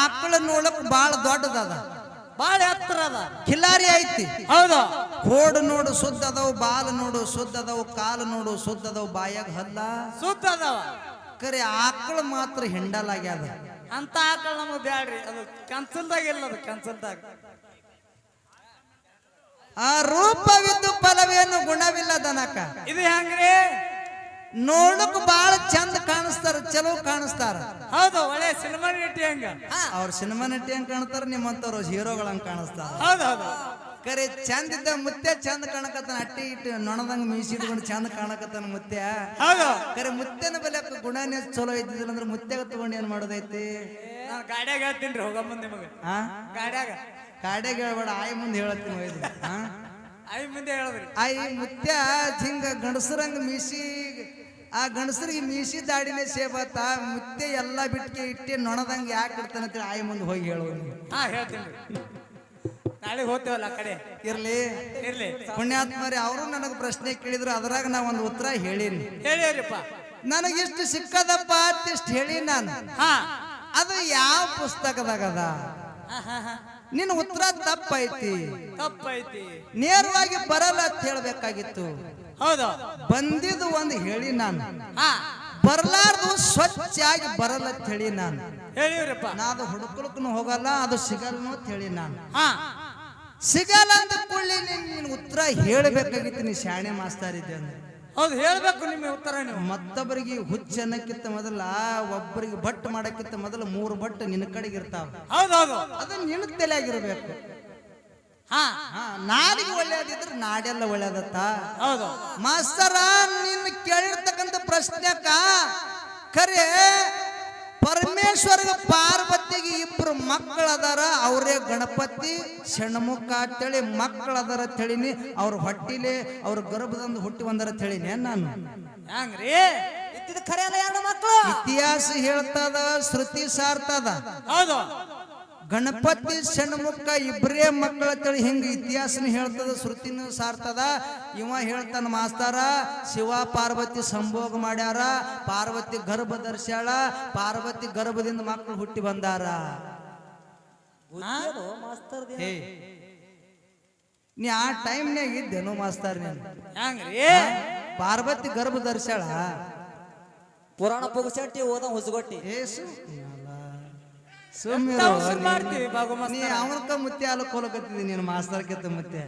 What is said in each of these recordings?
ಆಕಳ ನೋಡಕ್ ಬಾಳ ದೊಡ್ಡದದ ಬಾಳ ಎತ್ತರ ಅದ. ಖಿಲಾರಿ ಐತಿ. ಹೌದು. ಕೋಡು ನೋಡು ಸುದ್ದ ಅದಾವು ಬಾಲ್ ನೋಡು ಸುದ್ದ ಅದಾವು ಕಾಲು ನೋಡು ಸುದ್ದ ಅದಾವು ಬಾಯಾಗ ಹಲ್ಲ. ಸುತ್ತ ಅದಾವ. ಕರೆ ಆಕಳ ಮಾತ್ರ ಹಿಂಡಲಾಗ್ಯದ ಅಂತ ಆಕಳ ನಮಗ್ ಬ್ಯಾಡ್ರಿ. ಅದು ಕನ್ಸಲ್ದಾಗ ಇಲ್ಲ ಅದು ಕನ್ಸಲ್ದಾಗ ಆ ರೂಪವಿದ್ದು ಫಲವೇನು ಗುಣವಿಲ್ಲ ದನಕ ಇದು ಹೆಂಗ್ರಿ? ನೋಡಕ್ ಬಾಳ ಚಂದ ಕಾಣಿಸ್ತಾರ ಚಲೋ ಕಾಣಿಸ್ತಾರ. ಹೌದು ಒಳ್ಳೆ ಸಿನಿಮಾ ನಟಿ ಹಂಗ. ಅವ್ರ ಸಿನಿಮಾ ನಟಿ ಹಂಗ ಕಾಣಿಸ್ತಾರ ನಿಮ್ಮಂತವ್ರು ಹೀರೋಗಳಂಗ ಕಾಣಿಸ್ತಾರ. ಹೌದು ಹೌದು. ಕರೆ ಚಂದ ಇದ್ದ ಮುತ್ತೆ ಚಂದ ಕಾಣಕತ್ತಾನ ಅಟ್ಟಿ ಇಟ್ಟು ನೊಣದಂಗ ಮೀಸಿಟ್ಕೊಂಡು ಚಂದ ಕಾಣಕತ್ತಾನ ಮುತ್ತೆ ಕರೆ ಮುತ್ತೆನ ಬೆಲೆ ಗುಣನೇ ಚಲೋ ಇದ್ದಿದ್ದಿಲ್ಲ ಅಂದ್ರೆ ಮುತ್ತೆಗ ತಗೊಂಡು ಏನ್ ಮಾಡೋದೈತಿ? ಗಾಡ್ಯಾಗ ಹೇಳ್ತೀನಿ ಹೋಗ ಮುಂದೆ ನಿಮಗೆ. ಆ ಗಾಡ್ಯಾಗ. ಕಾಡೆಗೆ ಹೇಳ್ಬೇಡ ಆಯ್ ಮುಂದೆ ಹೇಳತ್ತೀನಿ ಒಯ್ದು ಆ ಐ ಮುಂದೆ ಹೇಳಿದ್ರಿ. ಆಯ್ ಮುತ್ಯ ಹಿಂಗ ಗಂಡಸರಂಗ ಮೀಸಿ ಆ ಗಂಡಸರಿಗೆ ಮೀಸಿ ದಾಡಿನೇ ಸೇಬತ್ತ ಮುತ್ತೆ ಎಲ್ಲ ಬಿಟ್ಕೆ ಇಟ್ಟಿ ನೊಣದಂಗೆ ಯಾಕೆ ಇಡ್ತಾನಂತೇಳಿ ಆಯ್ ಮುಂದೆ ಹೋಗಿ ಹೇಳೋದು ಹಾ ಹೇಳ್ತೀನಿ. ನಾಳೆ ಹೋಗ್ತೇವಲ್ಲ ಆ ಕಡೆ? ಇರ್ಲಿ. ಇರ್ಲಿ. ಪುಣ್ಯಾತ್ಮರಿ ಅವರು ನನಗೆ ಪ್ರಶ್ನೆ ಕೇಳಿದ್ರು ಅದ್ರಾಗ ನಾ ಒಂದು ಉತ್ತರ ಹೇಳೀನಿ. ಹೇಳಿರಿಪ್ಪ ನನಗಿಷ್ಟು ಸಿಕ್ಕದಪ್ಪ ಅತ್ತಿಷ್ಟು ಹೇಳಿ ನಾನು. ಹಾ. ಅದು ಯಾವ ಪುಸ್ತಕದಾಗ ಅದ. ನಿನ್ನ ಉತ್ತರ ತಪ್ಪೈತಿ ತಪ್ಪೈತಿ ನೇರವಾಗಿ ಬರಲ್ಲ ಅಂತ ಹೇಳ್ಬೇಕಾಗಿತ್ತು. ಹೌದು. ಬಂದಿದ್ದು ಒಂದು ಹೇಳಿ ನಾನು. ಹಾ. ಬರ್ಲಾರ್ದು ಸ್ವಚ್ಛ ಆಗಿ ಬರಲ್ಲ ಅಂತ ಹೇಳಿ ನಾನು. ಹೇಳಿವ್ರಪ್ಪ. ನಾ ಅದು ಹುಡುಕಲಕ್ಕೂ ಹೋಗಲ್ಲ ಅದು ಸಿಗಲ್ಲ ಅಂತ ಹೇಳಿ ನಾನು. ಹಾ. ಸಿಗಲ್ಲ ಅಂತ ಕೂಡಲೇ ನಿನ್ನ ಉತ್ತರ ಹೇಳಬೇಕಾಗಿತ್ತು ನೀ ಶಾಣೆ ಮಾಸ್ತಾರ ಇದ್ದೆ ಅಂದ್ರೆ. ಹೌದು ಹೇಳ್ಬೇಕು ನಿಮ್ಮ ಉತ್ತರ ನೀವು. ಮತ್ತೊಬ್ಬರಿಗೆ ಹುಚ್ಚ ಅನ್ನಕ್ಕಿಂತ ಮೊದಲ ಒಬ್ಬರಿಗೆ ಬಟ್ ಮಾಡಕ್ಕಿಂತ ಮೊದಲು ಮೂರು ಬಟ್ ನಿನ್ನ ಕಡೆಗೆ ಇರ್ತಾವ. ಹೌದು ಹೌದು. ಅದು ನಿನ್ನ ತಲೆಯಾಗಿರ್ಬೇಕು. ಹಾ ನಾಲಿಗೆ ಒಳ್ಳೆಯದಿದ್ರೆ ನಾಡೆಲ್ಲ ಒಳ್ಳೇದತ್ತ ಹೌದು. ಮಾಸ್ತರ ನಿನ್ನ ಕೇಳಿರ್ತಕ್ಕಂಥ ಪ್ರಶ್ನೆಕ ಖರೆ ಪರಮೇಶ್ವರ್ಗ ಪಾರ್ವತಿಗೆ ಇಬ್ರು ಮಕ್ಕಳದಾರ ಅವರೇ ಗಣಪತಿ ಸಣ್ಣಮುಖ ಅಂತೇಳಿ ಮಕ್ಕಳದಾರ ತಿಳಿನಿ ಅವ್ರ ಹೊಟ್ಟಿಲೆ ಅವ್ರ ಗರ್ಭದಂದು ಹುಟ್ಟಿ ಬಂದರ ತಿಳಿನಿ ನಾನು? ಹೆಂಗ್ರಿ ಖರೆ ಅಲ್ಲ ಎರಡು ಮಕ್ಕಳು ಇತಿಹಾಸ ಹೇಳ್ತದ ಶ್ರುತಿ ಸಾರ್ತದ. ಹೌದು. ಗಣಪತಿ ಷಣ್ಮುಖ ಇಬ್ಬರೇ ಮಕ್ಕಳ ತಳಿ ಹಿಂಗ ಇತಿಹಾಸನ ಹೇಳ್ತದ ಶ್ರುತಿನೂ ಸಾರ್ತದ ಇವ ಹೇಳ್ತಾನ ಮಾಸ್ತಾರ ಶಿವ ಪಾರ್ವತಿ ಸಂಭೋಗ ಮಾಡ್ಯಾರ ಪಾರ್ವತಿ ಗರ್ಭ ದರ್ಶಾಳ ಪಾರ್ವತಿ ಗರ್ಭದಿಂದ ಮಕ್ಕಳು ಹುಟ್ಟಿ ಬಂದಾರ. ಹೇ ನೀ ಆ ಟೈಮ್ನ್ಯಾಗ ಇದ್ದೇನು ಮಾಸ್ತಾರ ನೀನು. ಪಾರ್ವತಿ ಗರ್ಭ ದರ್ಶಾಳ ಪುರಾಣ ಪುಗಸಟ್ಟಿ ಓದ ಹೊಸಗೊಟ್ಟಿ. ಏಸು. ಮಾಡ್ತೀವಿ ಬಾಗು ನೀ ಮಾಸ್ತರ ಅವನಕ ಮುತ್ತೆ ಹಾಲು ಕೋಲಕತ್ತಿದಿ ನೀನು ಮಾಸ್ತರ್ಕಿಂತ ಮುತ್ತೆ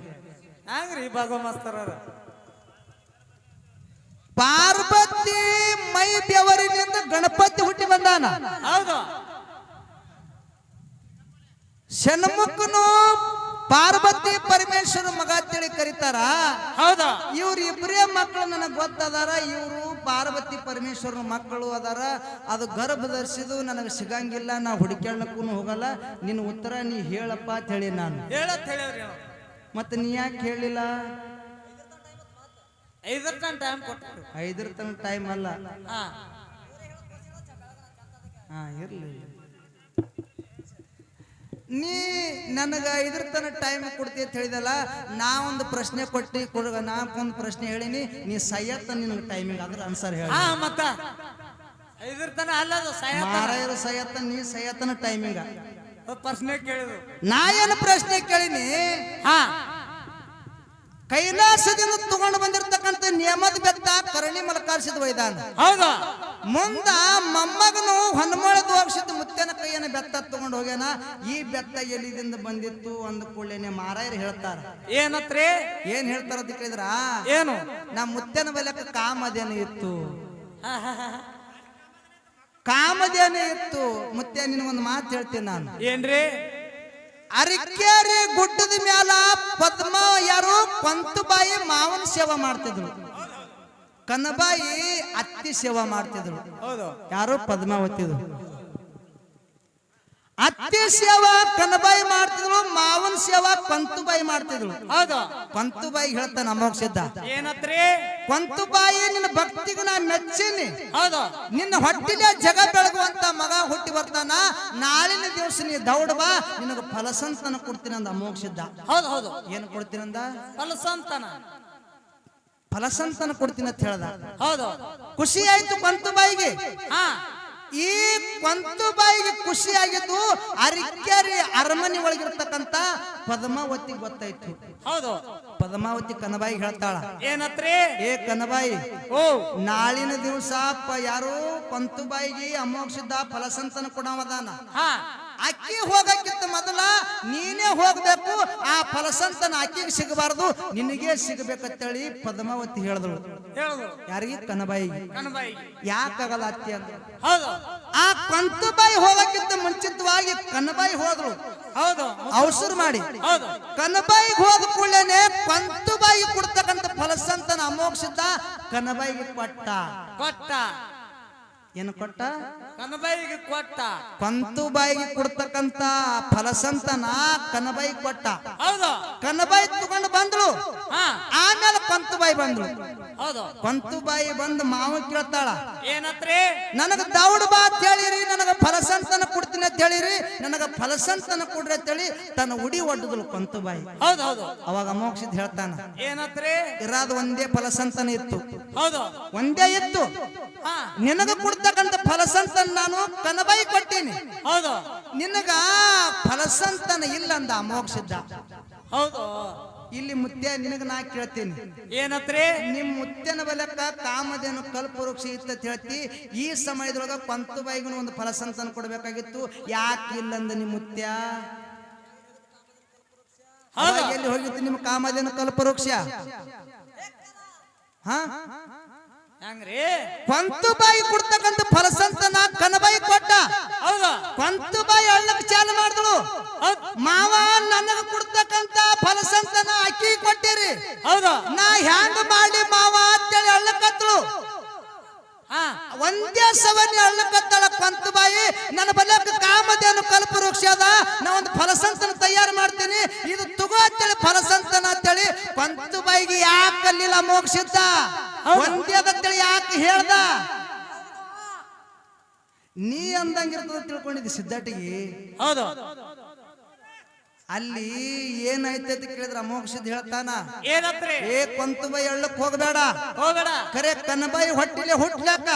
ಹಂಗ್ರಿ ಬಾಗು ಮಾಸ್ತರ ಪಾರ್ವತಿ ಮೈ ಬೆವರಿನಿಂದ ಗಣಪತಿ ಹುಟ್ಟಿ ಬಂದಾನ. ಹೌದು. ಷಣ್ಮುಖನು ಪಾರ್ವತಿ ಪರಮೇಶ್ವರ ಮಗ ತಿಳಿ ಕರೀತಾರ. ಹೌದು. ಇವ್ರ ಇಬ್ಬರೇ ಮಕ್ಕಳು ನನಗೆ ಗೊತ್ತದಾರ ಇವರು ಪಾರ್ವತಿ ಪರಮೇಶ್ವರನ ಮಕ್ಕಳು ಅದಾರ. ಅದು ಗರ್ಭ ಧರಿಸಿದು ನನಗೆ ಸಿಗಂಗಿಲ್ಲ ನಾ ಹುಡುಕ್ಯಾಳಕ್ಕೂ ಹೋಗಲ್ಲ. ನಿನ್ನ ಉತ್ತರ ನೀ ಹೇಳಪ್ಪ ಅಂತ ಹೇಳಿ ನಾನು. ಹೇಳತ್ ಮತ್ತೆ ನೀ ಯಾಕೆ ಹೇಳಿಲ್ಲ? ಐದರ ತನ ಟೈಮ್ ಕೊಟ್ಟರು ಐದರ ತನಕ ಟೈಮ್ ಅಲ್ಲ. ಹಾ. ಹಾ ಇರ್ಲಿ. ನೀ ನನಗ ಇದ್ರ ತನ ಟೈಮ್ ಕೊಡ್ತಿ ಅಂತ ಹೇಳಿದಲ್ಲ ನಾ ಒಂದು ಪ್ರಶ್ನೆ ಕೊಟ್ಟಿ ಕೊಡ ನಾ ಒಂದು ಪ್ರಶ್ನೆ ಹೇಳಿನಿ ನೀ ಸಯ್ಯತ್ತ ನಿನ್ಗೆ ಟೈಮಿಂಗ್ ಅದ್ರ ಆನ್ಸರ್ ಹೇಳಿ. ಮತ್ತ. ಇದ್ರ ತನ ಮಾರಾಯರು ಸಯ್ಯತ್ತ ನೀ ಸಯ್ಯತ್ತನ ಟೈಮಿಂಗ ಪ್ರಶ್ನೆ ಕೇಳಿದ್ರು. ನಾ ಏನು ಪ್ರಶ್ನೆ ಕೇಳಿನಿ? ಹಾ. ಕೈಲಾಸದಿಂದ ತಗೊಂಡು ಬಂದಿರತಕ್ಕಂತ ನಿಯಮದ ಬೆತ್ತ ಕರಣಿ ಮಲಕಾರಿಸಿದ ವೈದಾನ. ಹೌದಾ? ಮುಂದ ಮೊಮ್ಮಗನು ಹನುಮಳ ದೋಕ್ಷಿತ ಮುತ್ತೇನ ಕೈಯನ್ನ ಬೆತ್ತ ತಗೊಂಡು ಹೋಗ್ಯಾನ. ಈ ಬೆತ್ತ ಎಲ್ಲಿದಿಂದ ಬಂದಿತ್ತು ಅಂದ ಕೂಡಲೇನೆ ಮಾರಾಯರು ಹೇಳ್ತಾರ. ಏನತ್ರಿ? ಏನ್ ಹೇಳ್ತಾರ ಅಂತ ಕೇಳಿದ್ರ? ಏನು? ನಮ್ಮ ಮುತ್ತೇನ ಬಲಕ ಕಾಮದೇನ ಇತ್ತು. ಕಾಮಧೇನು ಇತ್ತು. ಮುತ್ತೇನ ಒಂದು ಮಾತು ಹೇಳ್ತೀನಿ ನಾನು. ಏನ್ರಿ? ಅರಿಕೇರಿ ಗುಡ್ಡದ ಮ್ಯಾಲ ಪದ್ಮ ಯಾರು ಪಂತುಬಾಯಿ ಮಾವನ ಸೇವಾ ಮಾಡ್ತಿದ್ರು. ಕನಬಾಯಿ ಅತ್ತಿ ಸೇವಾ ಮಾಡ್ತಿದ್ರು. ಯಾರು ಪದ್ಮಾವತಿದ್ರು ಅತ್ತಿ ಸೇವಾ ಕನಬಾಯಿ ಮಾಡ್ತಿದ್ರು ಮಾವನ ಸೇವಾ ಪಂತುಬಾಯಿ ಮಾಡ್ತಿದ್ರು. ಹೌದು. ಪಂತುಬಾಯಿ ಹೇಳ್ತಾನೆ ಅಮೋಘ ಸಿದ್ಧ. ಏನತ್ರಿ? ಕೊಂತುಬಾಯಿ ನಿನ್ನ ಭಕ್ತಿಗೆ ನಾ ಮೆಚ್ಚೀನಿ. ಹೌದು. ನಿನ್ನ ಹೊಟ್ಟಿಲೆ ಜಗ ಬೆಳಗುವಂತ ಮಗ ಹುಟ್ಟಿ ಬರ್ತಾನ. ನಾಳಿನ ದಿವಸ ನೀ ದೌಡ್ ಬಾ ನಿನಗ ಫಲಸಂತನ ಕೊಡ್ತೀನಿ ಅಂದ ಮೋಕ್ಷಿದ್ದ ಹೌದು ಹೌದು. ಏನು ಕೊಡ್ತೀನಂದ ಫಲಸಂತನ. ಫಲಸಂತನ ಕೊಡ್ತೀನಿ ಅಂತ ಹೇಳ್ದ. ಹೌದು. ಖುಷಿ ಆಯ್ತು ಕೊಂತುಬಾಯಿಗೆ ಹಾ. ಈ ಕೊಂತು ಬಾಯಿಗೆ ಖುಷಿ ಆಗಿದ್ದು ಅರಿಕೆರಿ ಅರಮನೆ ಒಳಗಿರ್ತಕ್ಕಂತ ಪದ್ಮಾವತಿ ಗೊತ್ತಾಯ್ತು. ಹೌದು. ಪದ್ಮಾವತಿ ಕನಬಾಯಿ ಹೇಳ್ತಾಳ. ಏನತ್ರಿ? ಏ ಕನಬಾಯಿ ಓ. ನಾಳಿನ ದಿವಸ ಯಾರು ಕೊಂತು ಬಾಯಿಗೆ ಅಮೋಕ್ಷಿದ್ದ ಫಲಸಂತನ ಕೊಡವದಾನ. ಅಕ್ಕಿ ಹೋಗಕ್ಕಿಂತ ಮೊದಲ ನೀನೇ ಹೋಗ್ಬೇಕು ಆ ಫಲಸಂತನ ಅಕ್ಕಿಗೆ ಸಿಗಬಾರ್ದು ನಿನಗೆ ಸಿಗಬೇಕಂತೇಳಿ ಪದ್ಮಾವತಿ ಹೇಳಿದಳು. ಹೇಳುದು ಯಾರಿಗೆ? ಕನಬಾಯಿಗೆ. ಯಾಕಾಗಲ್ಲ ಅತ್ತಿ ಅಂತ. ಹೌದು. ಆ ಕಂತುಬಾಯಿ ಹೋಗಕ್ಕಿಂತ ಮುಂಚಿತವಾಗಿ ಕನಬಾಯಿ ಹೋದ್ರು. ಹೌದು. ಅವಸರ ಮಾಡಿ. ಹೌದು. ಕನಬಾಯಿಗೆ ಹೋದ ಕೂಡಲೇನೆ ಕಂತುಬಾಯಿ ಕೊಡ್ತಕ್ಕಂತ ಫಲಸಂತನ ಅಮೋಕ್ಷಿತ ಕನಬಾಯಿಗೆ ಕೊಟ್ಟ. ಕೊಟ್ಟ. ಏನು ಕೊಟ್ಟ? ಕನಬಾಯಿಗೆ ಕೊಟ್ಟ. ಕಂತುಬಾಯಿಗೆ ಕೊಡ್ತಕ್ಕಂತ ಫಲಸಂತನ ಕನಬಾಯಿ ಕೊಟ್ಟ. ಹೌದು. ಕನಬಾಯಿ ತಗೊಂಡು ಬಂದ್ಳು. ಆಮೇಲೆ ಕಂತುಬಾಯಿ ಬಂದ್ಳು. ಹೌದು. ಕಂತುಬಾಯಿ ಬಂದು ಮಾವ ಕೇಳ್ತಾಳ. ಏನತ್ರಿ? ನನಗ ದೌಡ್ ಬಾ ಅಂತ ಹೇಳಿರಿ ನನಗ ಫಲಸಂತನ ಕೊಡ್ತೀನಿ ಅಂತ ಹೇಳಿರಿ ನನಗ ಫಲಸಂತನ ಕೊಡ್ರಿ ಅಂತ ಹೇಳಿ ತನ್ನ ಉಡಿ ಒಡ್ಡದಳು ಕಂತುಬಾಯಿ ಹೌದು ಹೌದು. ಅವಾಗ ಮೋಕ್ಷಿದ್ ಹೇಳ್ತಾನ ಏನತ್ರಿ? ಇರಾದ ಒಂದೇ ಫಲಸಂತನ ಇತ್ತು. ಹೌದು. ಒಂದೇ ಇತ್ತು. ನಿನಗ ಕೊಡ್ತಕ್ಕಂತ ಫಲಸಂತನ ನಾನು ಕನಬಾಯಿ ಕೊಟ್ಟೀನಿ. ಹೌದು. ನಿನಗ ಫಲಸಂತನ ಇಲ್ಲಂದ ಮೋಕ್ಷದ ಹೌದು. ಇಲ್ಲಿ ಮುತ್ಯ ನಿನಗ ನಾ ಕೇಳ್ತೀನಿ. ಏನತ್ರಿ? ನಿಮ್ ಮುತ್ಯನ ಬಲಕ್ಕ ಕಾಮದೇನು ಕಲ್ಪವೃಕ್ಷ ಇತ್ತ ಹೇಳ್ತಿ. ಈ ಸಮಯದೊಳಗ ಪಂತು ಬಾಯಿಗೂ ಒಂದು ಫಲಸಂತನ ಕೊಡ್ಬೇಕಾಗಿತ್ತು. ಯಾಕೆ ಇಲ್ಲಂದ ನಿಮ್ ಮುತ್ಯ? ಎಲ್ಲಿ ಹೋಗಿತ್ತು ನಿಮ್ಮ ಕಾಮಧೇನು ಕಲ್ಪವೃಕ್ಷ? ಹಾ? ಹೆಂಗ್ರಿ? ಪಂತು ಬಾಯಿ ಕೊಡ್ತಕ್ಕಂತ ಫಲಸಂತನ ಕನಬಾಯಿ ಕೊಟ್ಟ. ಹೌದು. ಪಂತು ಬಾಯಿ ಅಳ್ಳಕ್ ಚಾಲು ಮಾಡಿದಳು. ಮಾವ ನನಗ ಕೊಡ್ತಕ್ಕಂತ ಫಲಸಂತನ ಅಕ್ಕಿ ಕೊಟ್ಟಿರಿ. ಹೌದು. ನಾ ಹ್ಯಾಂಗ ಮಾಡಿ ಮಾವ ಅಂತೇಳಿ ಅಳ್ಳಕತ್ತಳು. ಒಂದೇ ಸವನಿ ಅಳ್ಳಕತ್ತಳ ಕೊಂತ ಬಾಯಿ. ನನ್ನ ಬಲ್ಯಕ ಕಾಮಧೇನು ಕಲ್ಪವೃಕ್ಷ ಅದ. ನಾ ಒಂದು ಫಲಸಂತನ ತಯಾರು ಮಾಡ್ತೀನಿ. ಇದು ಅಂತೇಳಿ ಫಲಸಂತನ ಅಂತೇಳಿ ಕೊಂತು ಬಾಯಿಗೆ ಯಾಕೆ ಕಲ್ಲಿಲ್ಲ ಮೋಕ್ಷಿದ್ದ ಒಂದೇದಂತೇಳಿ ಯಾಕೆ ಹೇಳ್ದ? ನೀ ಅಂದಂಗಿರ್ತದ ತಿಳ್ಕೊಂಡಿದ್ದಿ ಸಿದ್ಧಾಟಿಗೆ? ಹೌದು. ಅಲ್ಲಿ ಏನಾಯ್ತ ಅಂತ ಕೇಳಿದ್ರ ಮೋಕ್ಷದ್ ಹೇಳ್ತಾನ? ಏನತ್ರಿ? ಏ ಕೊಂತುಬಾಯಿ ಎಳ್ಳಕ್ ಹೋಗ್ಬೇಡ. ಹೋಗಬೇಡ. ಕರೆ ಕನ್ನಬಾಯಿ ಹೊಟ್ಟಿಲೆ ಹುಟ್ಲಾಕ.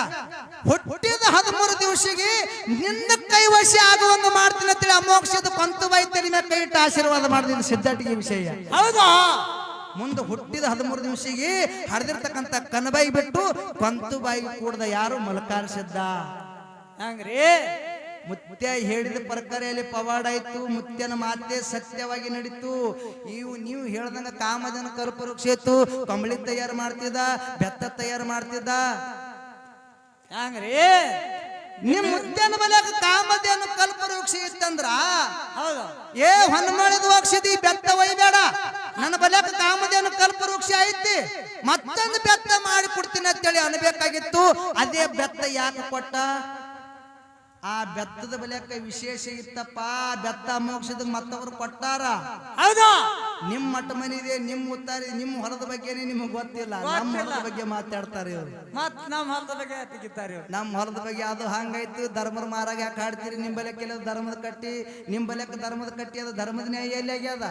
ಹುಟ್ಟಿದ ಹದಿಮೂರು ದಿವಸಿಗೆ ನಿನ್ನ ಕೈವಶ ಆಗುವಂಗ ಮಾಡ್ತೀನಿ ಅಂತೇಳಿ ಅಮೋಕ್ಷದ ಕೊಂತುಬಾಯಿ ತಲೆ ಮೇಲೆ ಕೈ ಇಟ್ಟು ಆಶೀರ್ವಾದ ಮಾಡಿದ್ದೀನಿ ಸಿದ್ಧಾಟಿಗೆ ವಿಷಯ. ಹೌದಾ? ಮುಂದೆ ಹುಟ್ಟಿದ ಹದಿಮೂರು ದಿವಸಿಗೆ ಹರಿದಿರ್ತಕ್ಕಂಥ ಕನ್ನಬಾಯಿ ಬಿಟ್ಟು ಕೊಂತುಬಾಯಿ ಕೂಡದ ಯಾರು ಮಲಕಾರಿಸಿದ್ದ? ಹೆಂಗ್ರಿ? ಮುತ್ಯ ಹೇಳಿದ ಪ್ರಕಾರೆಯಲ್ಲಿ ಪವಾಡ ಆಯ್ತು ಮುತ್ಯನ ಮಾತೆ ಸತ್ಯವಾಗಿ ನಡೀತು. ಇವು ನೀವು ಹೇಳ್ದಂಗ ಕಾಮದನ ಕಲ್ಪವೃಕ್ಷ ಇತ್ತು ಕಂಬಳಿ ತಯಾರು ಮಾಡ್ತಿದ್ದ ಬೆತ್ತ ತಯಾರು ಮಾಡ್ತಿದ್ದ. ಹ್ಯಾಂಗ್ರಿ? ನಿಮ್ ಮುತ್ಯನ ಮನ್ಯಾಗ ಕಾಮಧೇನು ಕಲ್ಪವೃಕ್ಷ ಇತ್ತಂದ್ರ? ಹೌದು. ಏ ಹೊನ್ಮಳದ ವಕ್ಷದಿ ಬೆತ್ತ ಒಯ್ಬೇಡ. ನನ್ನ ಬಲ್ಯಾಕ ಕಾಮಧೇನು ಕಲ್ಪವೃಕ್ಷ ಐತಿ. ಮತ್ತೊಂದು ಬೆತ್ತ ಮಾಡಿ ಕೊಡ್ತೀನಿ ಅಂತೇಳಿ ಅನ್ಬೇಕಾಗಿತ್ತು. ಅದೇ ಬೆತ್ತ ಯಾಕೆ ಕೊಟ್ಟ? ಆ ಬೆತ್ತದ ಬಲ್ಯಾಕ ವಿಶೇಷ ಇತ್ತಪ್ಪ ಬೆತ್ತ ಮೋಕ್ಷದ ಮತ್ತವರು ಕೊಟ್ಟಾರ. ಹೌದಾ. ನಿಮ್ ಮಠ ಮನಿದೆ ನಿಮ್ ಉತ್ತಾರಿ ನಿಮ್ ಹೊಲದ ಬಗ್ಗೆ ನಿಮ್ಗೆ ಗೊತ್ತಿಲ್ಲ? ನಮ್ಮ ಹೊಲದ ಬಗ್ಗೆ ಮಾತಾಡ್ತಾರೆ ಇವ್ರು. ಮತ್ ನಮ್ಮ ಹೊಲದ ಬಗ್ಗೆ ತೆಗಿತಾರೆ. ನಮ್ಮ ಹೊಲದ ಬಗ್ಗೆ ಅದು ಹಂಗಾಯ್ತು. ಧರ್ಮದ ಮಾರಾಗ ಯಾಕೆ ಆಡ್ತೀರಿ ನಿಮ್ಮ ಬಲಕ್ಕೆ ಎಲ್ಲ ಧರ್ಮದ ಕಟ್ಟಿ ನಿಮ್ಮ ಬಲಕ್ಕೆ ಧರ್ಮದ ಕಟ್ಟಿ ಅದು ಧರ್ಮದ ನ್ಯಾಯ ಎಲ್ಲಿ ಆಗ್ಯದ?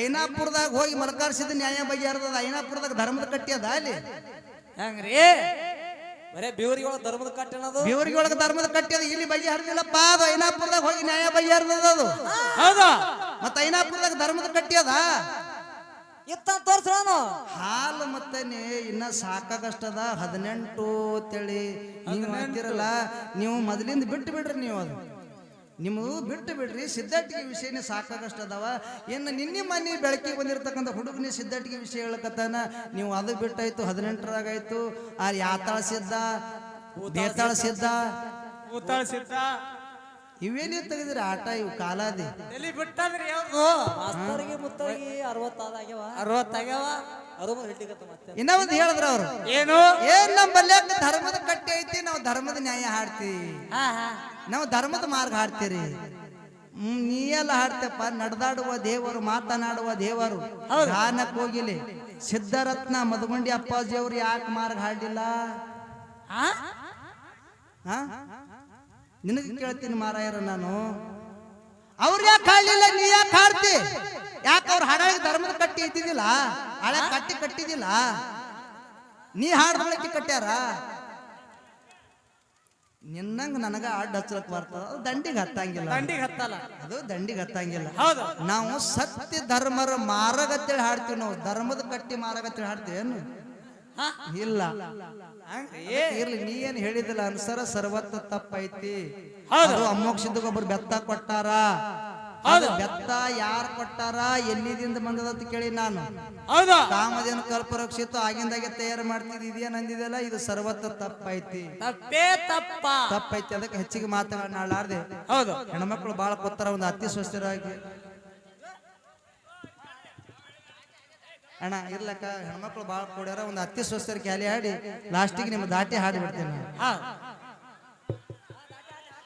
ಐನಾಪುರದಾಗ ಹೋಗಿ ಮಲಕಾರಿಸಿದ ನ್ಯಾಯ ಬಗೆಹರದ ಐನಾಪುರದಾಗ ಧರ್ಮದ ಕಟ್ಟಿ ಅದ ಅಲ್ಲಿ? ಹೆಂಗ್ರಿ? ಬರೇ ಬೇವರಿಗಳ ಧರ್ಮದ ಕಟ್ಟ ಅನ್ನೋದು? ದೇವರಿಗೆ ಒಳಗೆ ಧರ್ಮದ ಕಟ್ಟಿ ಅದ. ಇಲ್ಲಿ ಬಗೆಹರಿದಿಲ್ಲಪ್ಪ ಅದು ಐನಾಪುರದಾಗ ಹೋಗಿ ನ್ಯಾಯ ಬಗೆಹರಿದ ಅದು. ಹೌದಾ? ಮತ್ತೆ ಐನಾಪುರದಾಗ ಧರ್ಮದ ಕಟ್ಟಿ ಅದ? ಇತ್ತ ತೋರ್ಸೋಣ ಹಾಲು ಮತ್ತೆ ಇನ್ನ ಸಾಕಾಗಷ್ಟದ ಹದಿನೆಂಟು ತಳಿ. ನೀವು ಅಂತಿರಲ್ಲ ನೀವು ಮೊದಲಿಂದ ಬಿಟ್ಟು ಬಿಡ್ರಿ ನೀವು ಅದು. ನಿಮ್ಮದು ಬಿಟ್ಟು ಬಿಡ್ರಿ ಸಿದ್ಧಾಟಿಗೆ ವಿಷಯನೇ ಸಾಕಾಗಷ್ಟು ಅದಾವ. ಇನ್ನು ನಿನ್ನೆ ಮನೆ ಬೆಳಕಿಗೆ ಬಂದಿರತಕ್ಕಂಥ ಹುಡುಗನೇ ಸಿದ್ಧಾಟಿಗೆ ವಿಷಯ ಹೇಳಕತ್ತಾನ. ನೀವು ಅದು ಬಿಟ್ಟಾಯ್ತು, ಹದಿನೆಂಟರಾಗಾಯ್ತು. ಆ ಯಾತಾಳ ಸಿದ್ಧ ಉತ್ತಾಳ ಸಿದ್ಧ. ಇವೇನೇ ತೆಗೆದ್ರೆ ಆಟ ಇವು ಕಾಲಾದಿ. ಎಲ್ಲಿ ಬಿಟ್ಟದ್ರಿ ಯಾವ್ದು? ಮಾಸ್ತರಿಗೆ ಮುತ್ತರಿಗೆ ಅರವತ್ತಾದಾಗ್ಯವ. ಅರವತ್ತಾಗ್ಯಾವ? ಅರುಮ ಹಿಡ್ಲಿಕತ್ತ ಮತ್ತೆ. ಇನ್ನ ಒಂದು ಹೇಳಿದ್ರ ಅವರು. ಏನು? ಏನ್ ನಮ್ಮಲ್ಲಿ ಧರ್ಮದ ಕಟ್ಟಿ ಐತಿ? ನಾವು ಧರ್ಮದ ನ್ಯಾಯ ಹಾಡ್ತೀವಿ. ಹಾ ಹಾ. ನಾವು ಧರ್ಮದ ಮಾರ್ಗ ಹಾಡ್ತೀರಿ. ಹ್ಮ್, ನೀ ಎಲ್ಲ ಹಾಡ್ತೇಪ್ಪ ನಡೆದಾಡುವ ದೇವರು ಮಾತನಾಡುವ ದೇವರು. ಗಾನಕ್ಕೆ ಹೋಗಿಲಿ. ಸಿದ್ಧರತ್ನ ಮಧುಗುಂಡಿ ಅಪ್ಪಾಜಿ ಅವ್ರು ಯಾಕೆ ಮಾರ್ಗ ಹಾಡಿಲ್ಲ ಹಾ? ಹಾ? ನಿನಗೆ ಕೇಳ್ತೀನಿ ಮಾರಾಯರ ನಾನು. ಅವ್ರು ಯಾಕೆ ಹಾಡ್ಲಿಲ್ಲ ನೀ ಯಾಕೆ ಹಾಡ್ತಿ ಯಾಕೆ ಅವ್ರು ಹಾಡ ಧರ್ಮದ ಕಟ್ಟಿ ಇದ್ದಿದ್ದಿಲ್ಲ? ಹಳೆ ಕಟ್ಟಿ ಕಟ್ಟಿದ್ದಿಲ್ಲ? ನೀ ಹಾಡ್ದೊಳಕ್ಕೆ ಕಟ್ಟ್ಯಾರ? ನಿನ್ನಂಗ ನನಗ ಅಡ್ಡ ಹಚ್ಚಲಕ್ ಬರ್ತದ. ಅದು ದಂಡಿಗೆ ಹತ್ತಂಗಿಲ್ಲ. ದಂಡಿಗೆ ಹತ್ತಲ್ಲ. ಅದು ದಂಡಿಗೆ ಹತ್ತಂಗಿಲ್ಲ. ಹೌದು. ನಾವು ಸತ್ಯ ಧರ್ಮರ ಮಾರಗತ್ತೇಳಿ ಹಾಡ್ತೀವಿ ನಾವು. ಧರ್ಮದ ಕಟ್ಟಿ ಮಾರಗತ್ತೇಳಿ ಹಾಡ್ತೀವಿ ಏನು? ಇಲ್ಲ. ಇರ್ಲಿ ನೀ ಏನ್ ಹೇಳಿದಿಲ್ಲ ಅನ್ಸರ ಸರ್ವತ್ತ ತಪ್ಪೈತಿ. ಅದು ಅಮೋಕ್ಷದ ಒಬ್ಬರು ಬೆತ್ತ ಕೊಟ್ಟಾರ. ಬೆತ್ತ ಯಾರು ಕೊಟ್ಟಾರ? ಎಲ್ಲಿದಿಂದ ಬಂದದಂತ ಕೇಳಿ ನಾನು. ಕಾಮದೇನು ಕಲ್ಪರಕ್ಷಿತ್ತು ಆಗಿಂದಾಗೆ ತಯಾರು ಮಾಡ್ತಿದ್ ಇದೇನ್ ಅಂದಿದೆಲ್ಲ ಇದು ಸರ್ವತ್ತ ತಪ್ಪೈತಿ. ತಪ್ಪೇ ತಪ್ಪ. ತಪ್ಪೈತಿ. ಅದಕ್ಕೆ ಹೆಚ್ಚಿಗೆ ಮಾತಾಡ್ದೆ ಹೌದು. ಹೆಣ್ಮಕ್ಳು ಬಾಳ ಕೊತ್ತಾರ ಒಂದು ಅತಿ ಸ್ವಸ್ಥರಾಗಿ ಅಣ್ಣ, ಇರ್ಲಕ್ಕ, ಹೆಣ್ಮಕ್ಳು ಬಾಳ ಕೊಡ್ಯಾರ, ಒಂದು ಅತಿ ಸ್ವಸ್ಥರ ಕ್ಯಾಲಿ ಆಡಿ ಲಾಸ್ಟಿಗೆ ನಿಮ್ಮ ದಾಟಿ ಹಾಡಿ ಬಿಡ್ತೇನೆ. ಹಾ.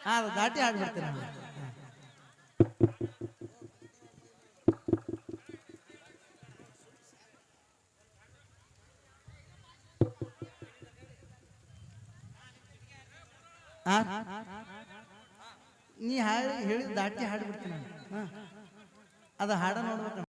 ಹಾ ದಾಟಿ ಹಾಡಿ ಬಿಡ್ತೇನೆ ನೀ ಹಾಡಿ ಹೇಳಿ ದಾಟಿ ಹಾಡಿ ಬಿಡ್ತೀನಿ. ಅದು ಹಾಡ ನೋಡ್ಬೇಕು